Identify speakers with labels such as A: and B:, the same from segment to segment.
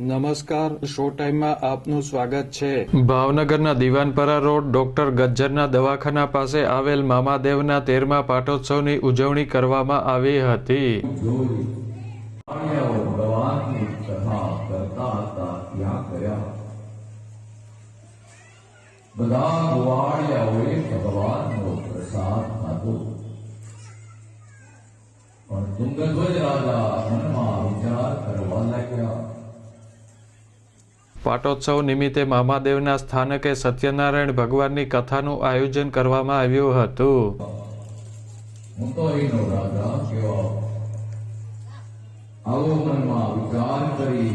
A: નમસ્કાર શો ટાઈમમાં આપનું સ્વાગત છે.
B: ભાવનગરના દિવાનપરા રોડ ડોક્ટર ગજ્જરના દવાખાના પાસે આવેલ મામાદેવના તેરમા પાટોત્સવની ઉજવણી કરવામાં આવી હતી.
C: બધા ગોવાળિયાઓએ ભગવાનનો પ્રસાદ ખાધો પણ તુંગધ્વજ રાજા
B: પાટોત્સવ નિમિત્તે મામાદેવના સ્થાનકે સત્યનારાયણ ભગવાનની કથાનું આયોજન કરવામાં આવ્યું હતું.
C: આવો મનમાં વાર થઈ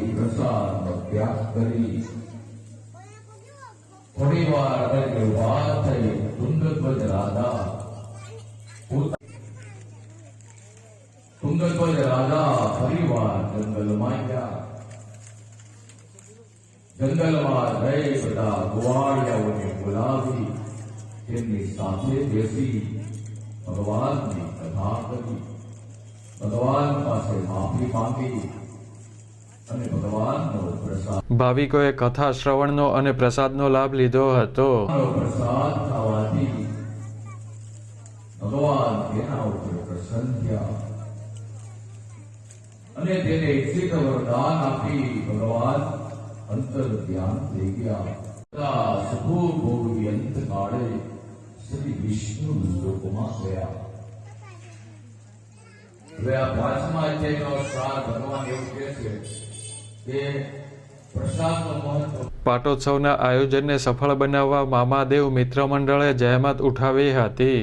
C: જંગલમાં ગયા. જંગલમાં રહે બધા ગોવાળિયાઓને બોલાવી તેમની સાથે બેસી ભગવાનની કથા કરી ભગવાન પાસે માફી માંગી અને ભગવાનનો પ્રસાદ
B: ભાવિકોએ કથા શ્રવણનો અને પ્રસાદનો લાભ લીધો હતો.
C: પ્રસાદ થવાથી ભગવાન તેના ઉપર પ્રસન્ન થયા. અને તેને ઈચ્છિત વરદાન આપી ભગવાન અંતર ધ્યાન થઈ ગયા સુખો ભોગવી અંત કાળે શ્રી વિષ્ણુ લોકમાં ગયા હવે આ પાંચમા અધ્યાયનો સાર ભગવાન એવું કહે છે કે
B: પાટોત્સવના આયોજનને સફળ બનાવવા મામાદેવ મિત્ર મંડળે જહેમત ઉઠાવી હતી.